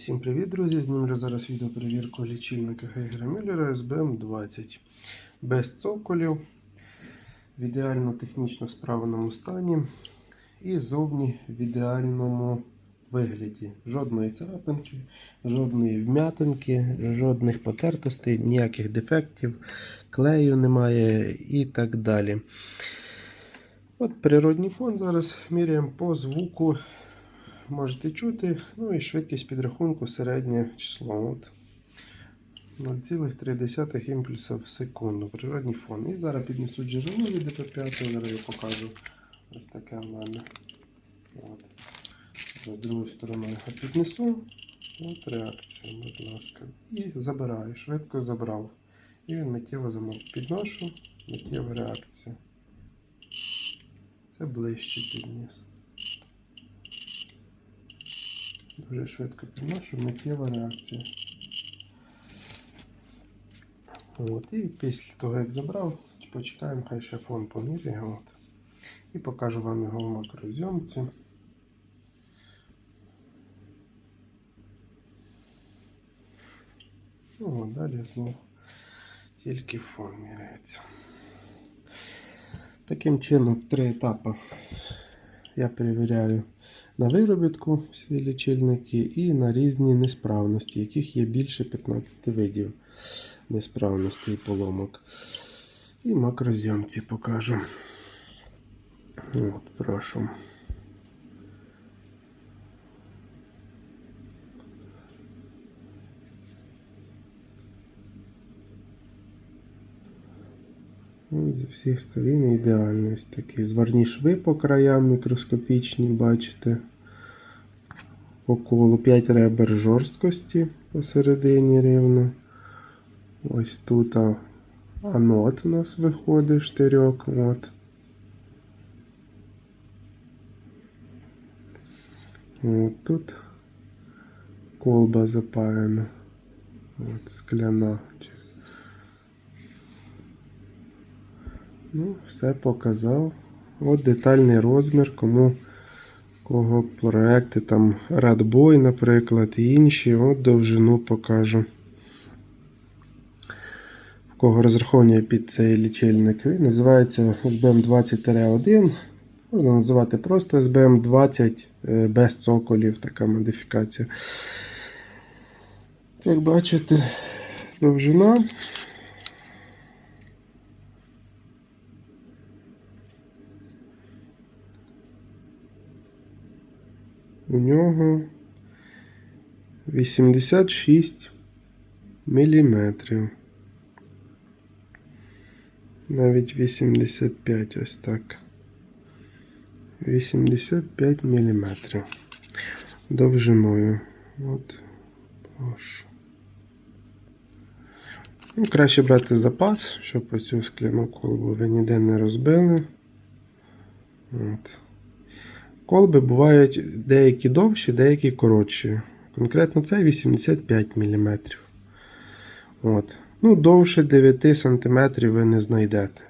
Всім привіт, друзі! Знімлю зараз відео перевірку лічильника Гейгера Мюллера SBM20. Без цоколів, в ідеально технічно справному стані і зовні в ідеальному вигляді. Жодної царапинки, жодної вм'ятинки, жодних потертостей, ніяких дефектів, клею немає і так далі. От природній фон зараз міряємо по звуку можете чути. Ну і швидкість підрахунку середнє число. От 0,3 імпульса в секунду. Природній фон. І зараз піднесу джерело від ДП5, зараз я покажу. Ось таке в мене. От. З другою стороною його піднесу. От реакція, будь ласка. І забираю, швидко забрав. І він миттєво замов. Підношу, миттєва реакція. Це ближче підніс. Дуже швидко підношу, миттєва реакція. От, і після того, як забрав, почекаємо, хай ще фон поміряє. От. І покажу вам його в макрозйомці. Ну, от, далі знову тільки фон міряється. Таким чином, три етапи я перевіряю на виробітку всі лічильники і на різні несправності, яких є більше 15 видів несправностей і поломок. І макрозйомці покажу. От, прошу. Ну, Зі всіх сторін ідеальний ось такий. Зварні шви по краям мікроскопічні, бачите. По колу 5 ребер жорсткості посередині рівно. Ось тут анод у нас виходить штирьок. От. От тут колба запаяна. От, скляна. Ну, все показав. От детальний розмір, кому кого проекти там Radboy, наприклад, і інші. От довжину покажу. В кого розраховує під цей лічильник. Він називається SBM20-1. Можна називати просто SBM20 е, без цоколів, така модифікація. Як бачите, довжина. У нього 86 міліметрів. Навіть 85 ось так. 85 міліметрів довжиною. От, прошу. Ну, краще брати запас, щоб оцю скляну колбу ви ніде не розбили. От. Колби бувають деякі довші, деякі коротші. Конкретно це 85 мм. От. Ну, довше 9 см ви не знайдете.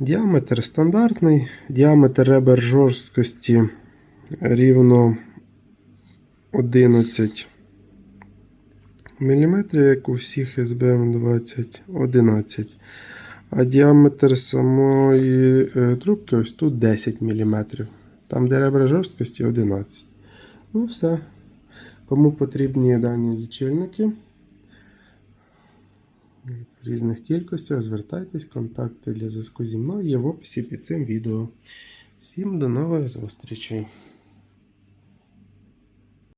Діаметр стандартний, діаметр ребер жорсткості рівно 11 мм, як у всіх SBM 20 11 а діаметр самої е, трубки ось тут 10 мм. Там, де ребра жорсткості 11. Ну все. Кому потрібні дані лічильники в різних кількостях, звертайтесь, контакти для зв'язку зі мною є в описі під цим відео. Всім до нових зустрічей!